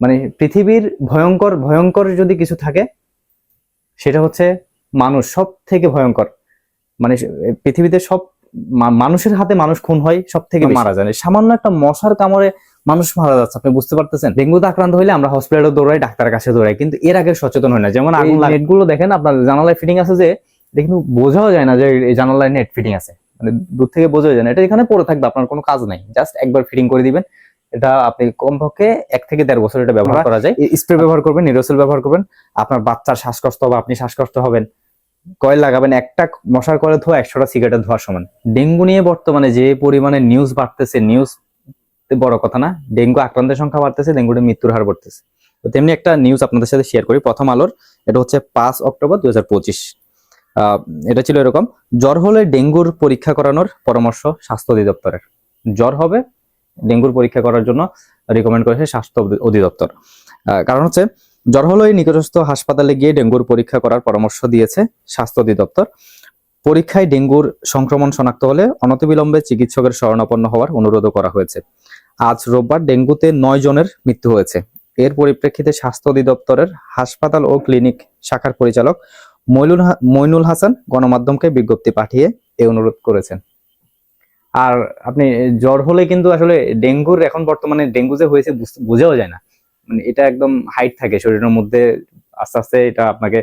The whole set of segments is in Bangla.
মানে পৃথিবীর ভয়ঙ্কর ভয়ঙ্কর যদি কিছু থাকে সেটা হচ্ছে মানুষ সব থেকে ভয়ঙ্কর। মানে পৃথিবীতে সব মানুষের হাতে মানুষ খুন হয় সব থেকে মারা যায়। সামান্য একটা মশার কামড়ে মানুষ মারা যাচ্ছে আপনি বুঝতে পারতেছেন? ডেঙ্গুতে আক্রান্ত হলে আমরা হসপিটালে দৌড়াই ডাক্তারের কাছে দৌড়াই কিন্তু এর আগে সচেতন হয় না। যেমন আগুন নেটগুলো দেখেন আপনার জানালায় ফিটিং আছে যে কিন্তু বোঝাও যায় না যে এই জানালায় নেট ফিটিং আছে। মানে দূর থেকে বোঝা যায় না। এটা এখানে পড়ে থাকবে আপনার কোনো কাজ নাই। জাস্ট একবার ফিটিং করে দিবেন। এটা আপনি কমপক্ষে এক থেকে দেড় বছর এটা ব্যবহার করা যায়। স্প্রে ব্যবহার করবেন নিরোসেল ব্যবহার করবেন। আপনার বাচ্চার শ্বাসকষ্ট হবে আপনি শ্বাসকষ্ট হবেন কয়েল লাগাবেন একটা মশার কয়েল ধোয়া একশোটা সিগারেটের ধোয়ার সমান। ডেঙ্গু নিয়ে বর্তমানে যে পরিমাণে নিউজ বাড়তেছে নিউজ বড় কথা না ডেঙ্গু আক্রান্তের সংখ্যা বাড়তেছে ডেঙ্গুতে মৃত্যুর হার বাড়তেছে। তো তেমনি একটা নিউজ আপনাদের সাথে শেয়ার করি। প্রথম আলোর এটা হচ্ছে পাঁচ অক্টোবর দুই হাজার পঁচিশ। এটা ছিল এরকম জ্বর হলে ডেঙ্গুর পরীক্ষা করানোর পরামর্শ স্বাস্থ্য অধিদপ্তরের। জ্বর হবে ডেঙ্গুর পরীক্ষা করার জন্য রিকমেন্ড করেছে স্বাস্থ্য অধিদপ্তর। কারণ হচ্ছে জ্বর হলেই নিকটস্থ হাসপাতালে গিয়ে ডেঙ্গুর পরীক্ষা করার পরামর্শ দিয়েছে স্বাস্থ্য অধিদপ্তর। পরীক্ষায় ডেঙ্গুর সংক্রমণ শনাক্ত হলে অনতিবিলম্বে চিকিৎসকের শরণাপন্ন হওয়ার অনুরোধও করা হয়েছে। আজ রোববার ডেঙ্গুতে নয় জনের মৃত্যু হয়েছে। এর পরিপ্রেক্ষিতে স্বাস্থ্য অধিদপ্তরের হাসপাতাল ও ক্লিনিক শাখার পরিচালক মইনুল হাসান গণমাধ্যমকে বিজ্ঞপ্তি পাঠিয়ে এই অনুরোধ করেছেন। আর আপনি জ্বর হলে কিন্তু আসলে ডেঙ্গুর এখন বর্তমানে ডেঙ্গু যে হয়েছে বুঝ- বোঝাও যায় না। মানে এটা একদম হাইট থাকে, শরীরের মধ্যে আস্তে আস্তে এটা আপনাকে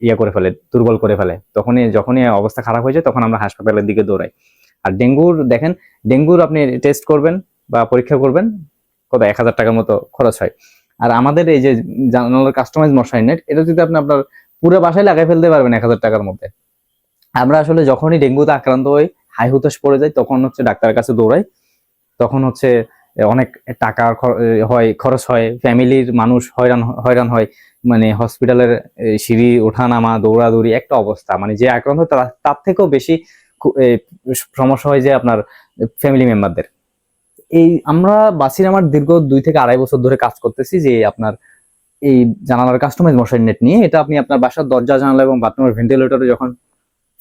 ইয়ে করে ফেলে, দুর্বল করে ফেলে। তখনই, যখনই অবস্থা খারাপ হয়ে যায়, তখন আমরা হাসপাতালের দিকে দৌড়াই। আর ডেঙ্গুর, দেখেন, ডেঙ্গুর আপনি টেস্ট করবেন বা পরীক্ষা করবেন, কত, এক হাজার টাকার মতো খরচ হয়। আর আমাদের এই যে জানালার কাস্টমাইজ মশাই নেট এটা যদি আপনি আপনার পুরো বাসায় লাগাই ফেলতে পারবেন এক হাজার টাকার মধ্যে। আমরা আসলে যখনই ডেঙ্গুতে আক্রান্ত হই হাই হুতাশ পড়ে যায়, তখন হচ্ছে ডাক্তারের কাছে দৌড়াই। তখন হচ্ছে অনেক টাকা হয়, খরচ হয়, ফ্যামিলির মানুষ হয়রান হয়রান হয়। মানে হসপিটালের সিঁড়ি ওঠা নামা দৌড়াদৌড়ি, একটা অবস্থা। মানে যে আক্রান্ত হয় তার- থেকেও বেশি সমস্যা হয় যে আপনার ফ্যামিলি মেম্বারদের এই, আমরা বাসির আমার দীর্ঘ দুই থেকে আড়াই বছর ধরে কাজ করতেছি যে আপনার এই জানালার কাস্টমাইজ মশারি নেট নিয়ে। এটা আপনি আপনার বাসার দরজা, জানালা এবং বাথরুমের ভেন্টিলেটরে যখন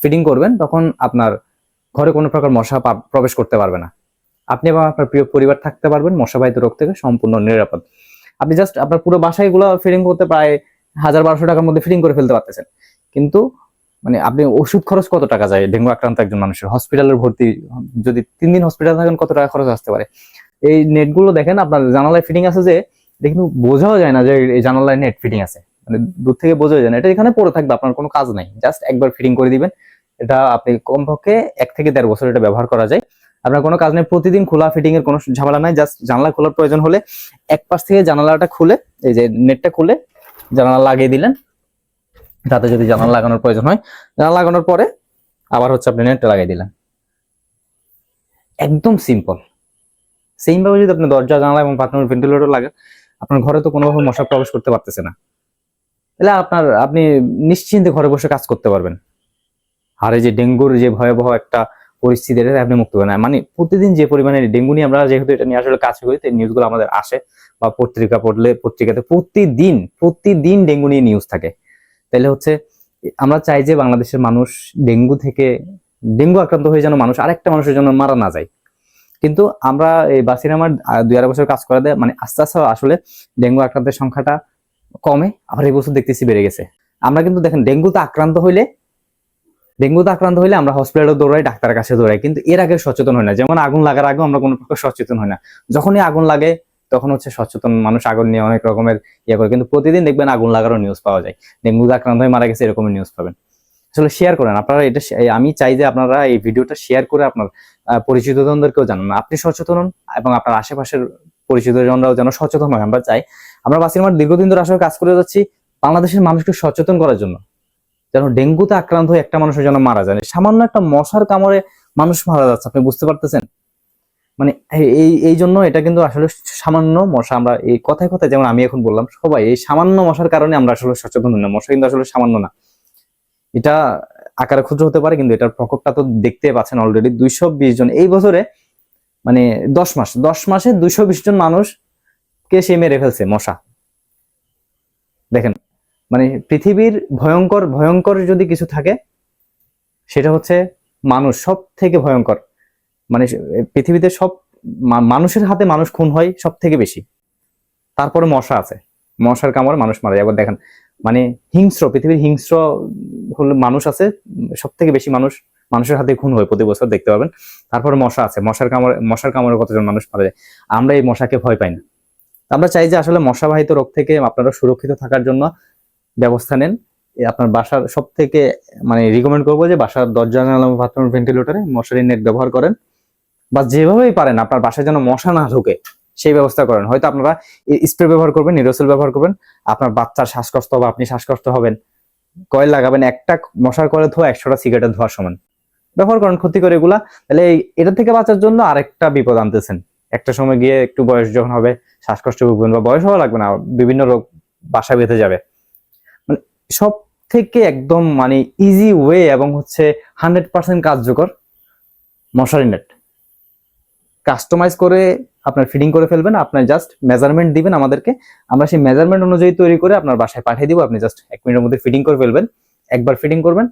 ফিটিং করবেন, তখন আপনার ঘরে কোনো প্রকার মশা প্রবেশ করতে পারবে না। আপনি এবং আপনার প্রিয় পরিবার থাকতে পারবেন, মশাবাহিত রোগ থেকে সম্পূর্ণ নিরাপদ। আপনি জাস্ট আপনার পুরো বাসায় এগুলো করতে প্রায় হাজার বারোশো টাকার মধ্যে ফিটিং করে ফেলতে পারতেছেন। কিন্তু মানে আপনি ওষুধ খরচ কত টাকা যায়? ডেঙ্গু আক্রান্ত একজন মানুষের। হসপিটালের ভর্তি, যদি তিন দিন হসপিটাল থাকেন কত টাকা খরচ আসতে পারে? এই নেটগুলো দেখেন, আপনার জানালায় ফিটিং আছে যে কিন্তু বোঝাও যায় না যে এই জানালায় নেট ফিটিং আছে। মানে দূর থেকে বোঝাও যায় না। এটা এখানে পড়ে থাকবে, আপনার কোনো কাজ নাই। জাস্ট একবার ফিটিং করে দিবেন। এটা আপনি কমপক্ষে এক থেকে দেড় বছর এটা ব্যবহার করা যায়। আপনার কোনো কাজ নেই, প্রতিদিন খোলা ফিটিং এর কোনো ঝামেলা নাই জাস্ট জানালা খোলার প্রয়োজন হলে এক পাশ থেকে জানালাটা খুলে, এই যে নেটটা খুলে জানালা লাগিয়ে দিলেন। তাতে যদি জানালা লাগানোর প্রয়োজন হয়, জানালা লাগানোর পরে আবার হচ্ছে আপনি নেটটা লাগিয়ে দিলেন। একদম সিম্পল সেম ভাবে যদি আপনি দরজা, জানালা এবং বাথরুমের ভেন্টিলেটর লাগান, আপনার ঘরে তো কোনোভাবে মশা প্রবেশ করতে পারতেছে না। তাহলে আপনার, আপনি নিশ্চিন্তে ঘরে বসে কাজ করতে পারবেন। আর এই যে ডেঙ্গুর যে ভয়াবহ একটা পরিস্থিতি, এটা আপনি মুক্ত হবেন মানে প্রতিদিন যে পরিমাণে ডেঙ্গু নিয়ে আমরা যেহেতু এটা নিয়ে আসলে কাজ করি নিউজগুলো আমাদের আসে বা পত্রিকা পড়লে, পত্রিকাতে প্রতিদিন প্রতিদিন ডেঙ্গু নিয়ে নিউজ থাকে। তাহলে হচ্ছে, আমরা চাই যে বাংলাদেশের মানুষ ডেঙ্গু থেকে, ডেঙ্গু আক্রান্ত হয়ে যেন মানুষ আরেকটা মানুষের জন্য মারা না যায়। কিন্তু আমরা এই বাসির আমার দুই আড়াই বছর কাজ করা দেয় মানে আস্তে আস্তে আসলে ডেঙ্গু আক্রান্তের সংখ্যাটা কমে, আবার এই বছর দেখতেছি বেড়ে গেছে। আমরা কিন্তু দেখেন ডেঙ্গুতে আক্রান্ত হইলে ডেঙ্গুতে আক্রান্ত হলে আমরা হসপিটালে দৌড়াই ডাক্তারের কাছে দৌড়াই। কিন্তু এর আগে সচেতন হয় না। যেমন আগুন লাগার আগেও আমরা কোনো প্রকার সচেতন হয় না। যখনই আগুন লাগে তখন হচ্ছে সচেতন মানুষ আগুন নিয়ে অনেক রকমের ইয়ে করে। কিন্তু প্রতিদিন দেখবেন আগুন লাগারও নিউজ পাওয়া যায়। ডেঙ্গুতে আক্রান্ত হয়ে মারা গেছে এরকম নিউজ পাবেন। আসলে শেয়ার করেন। আপনারা এটা আমি চাই যে আপনারা এই ভিডিওটা শেয়ার করে আপনার আহ, পরিচিত জনদেরকেও জানান। আপনি সচেতন হন এবং আপনার আশেপাশের পরিচিত জনরাও যেন সচেতন হয়। আমরা চাই। আমরা বাসিরমার দীর্ঘদিন ধরে আসলে কাজ করে যাচ্ছি বাংলাদেশের মানুষকে সচেতন করার জন্য। যেন ডেঙ্গুতে আক্রান্ত হয়ে একটা মানুষের যেন মারা যায়। না। সামান্য একটা মশার কামড়ে মানুষ মারা যাচ্ছে, আপনি বুঝতে পারতেছেন? মানে এই- এই জন্য এটা কিন্তু আসলে সামান্য মশা, আমরা এই কথায় কথায় যেমন আমি এখন বললাম, সবাই এই সামান্য মশার কারণে আমরা আসলে সচেতন না। মশা কিন্তু আসলে সামান্য না। এটা আকারে ক্ষুদ্র হতে পারে, কিন্তু এটার প্রকোপটা তো দেখতে পাচ্ছেন অলরেডি দুইশো বিশ জন। এই বছরে মানে দশ মাস, দশ মাসে দুইশো বিশ জন মানুষকে সে মেরে ফেলছে মশা। দেখেন মানে পৃথিবীর ভয়ঙ্কর ভয়ঙ্কর যদি কিছু থাকে, সেটা হচ্ছে মানুষ সব থেকে ভয়ঙ্কর। মানে পৃথিবীতে সব মানুষের হাতে মানুষ খুন হয় সব থেকে বেশি। তারপরে মশা আছে। মশার কামড়ে মানুষ মারা যায়। দেখেন মানে হিংস্র, পৃথিবীর হিংস্র হলো মানুষ আছে সব থেকে বেশি মানুষ মানুষের হাতে খুন হয় প্রতি বছর, দেখতে পাবেন। তারপরে মশা আছে। মশার কামড়ে মশার কামড়ে কতজন মানুষ মারা যায়? আমরা এই মশাকে ভয় পাই না। আমরা চাই যে আসলে মশাবাহিত রোগ থেকে আপনারা সুরক্ষিত থাকার জন্য ব্যবস্থা নেন। আপনার বাসার সব থেকে মানে রিকমেন্ড করব যে বাসার দরজা জানালা বাথরুম ভেন্টিলেটরে মশারি নেট ব্যবহার করেন। বা যেভাবেই পারেন, আপনার বাসায় যেন মশা না ঢোকে, সেই ব্যবস্থা করেন। হয়তো আপনারা স্প্রে ব্যবহার করবেন নিরোসেল ব্যবহার করবেন, আপনার বাচ্চার শ্বাসকষ্ট হবে আপনি শ্বাসকষ্ট হবেন, কয়েল লাগাবেন, একটা মশার কয়েল ধোয়া, একশোটা সিগারেটের ধোয়ার সমান। ব্যবহার করেন ক্ষতি করে এগুলা, তাহলে এটা থেকে বাঁচার জন্য আরেকটা বিপদ আনতেছেন। একটা সময় গিয়ে একটু বয়স যখন হবে, শ্বাসকষ্ট ভুগবেন বা বয়স হওয়া লাগবে না, বিভিন্ন রোগ বাসা বেঁধে যাবে। সব থেকে একদম মানে ইজি ওয়ে এবং হচ্ছে হান্ড্রেড পার্সেন্ট কার্যকর মশারি নেট কাস্টমাইজ করে আপনার ফিডিং করে ফেলবেন, আপনার জাস্ট মেজারমেন্ট দিবেন আমাদেরকে। আমরা সেই মেজারমেন্ট অনুযায়ী তৈরি করে আপনার বাসায় পাঠিয়ে দিব, আপনি জাস্ট এক মিনিটের মধ্যে ফিডিং করে ফেলবেন। একবার ফিডিং করবেন,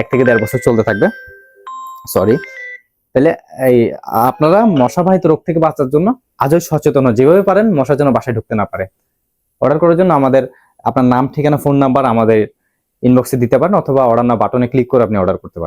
এক থেকে দেড় বছর চলতে থাকবে। সরি তাহলে এই আপনারা মশাবাহিত রোগ থেকে বাঁচার জন্য আজও সচেতন, যেভাবে পারেন মশা যেন বাসায় ঢুকতে না পারে। অর্ডার করার জন্য আমাদের আপনার নাম, ঠিকানা ফোন নাম্বার আমাদের ইনবক্সে দিতে পারেন অথবা অর্ডার না বাটনে ক্লিক করে আপনি অর্ডার করতে পারেন।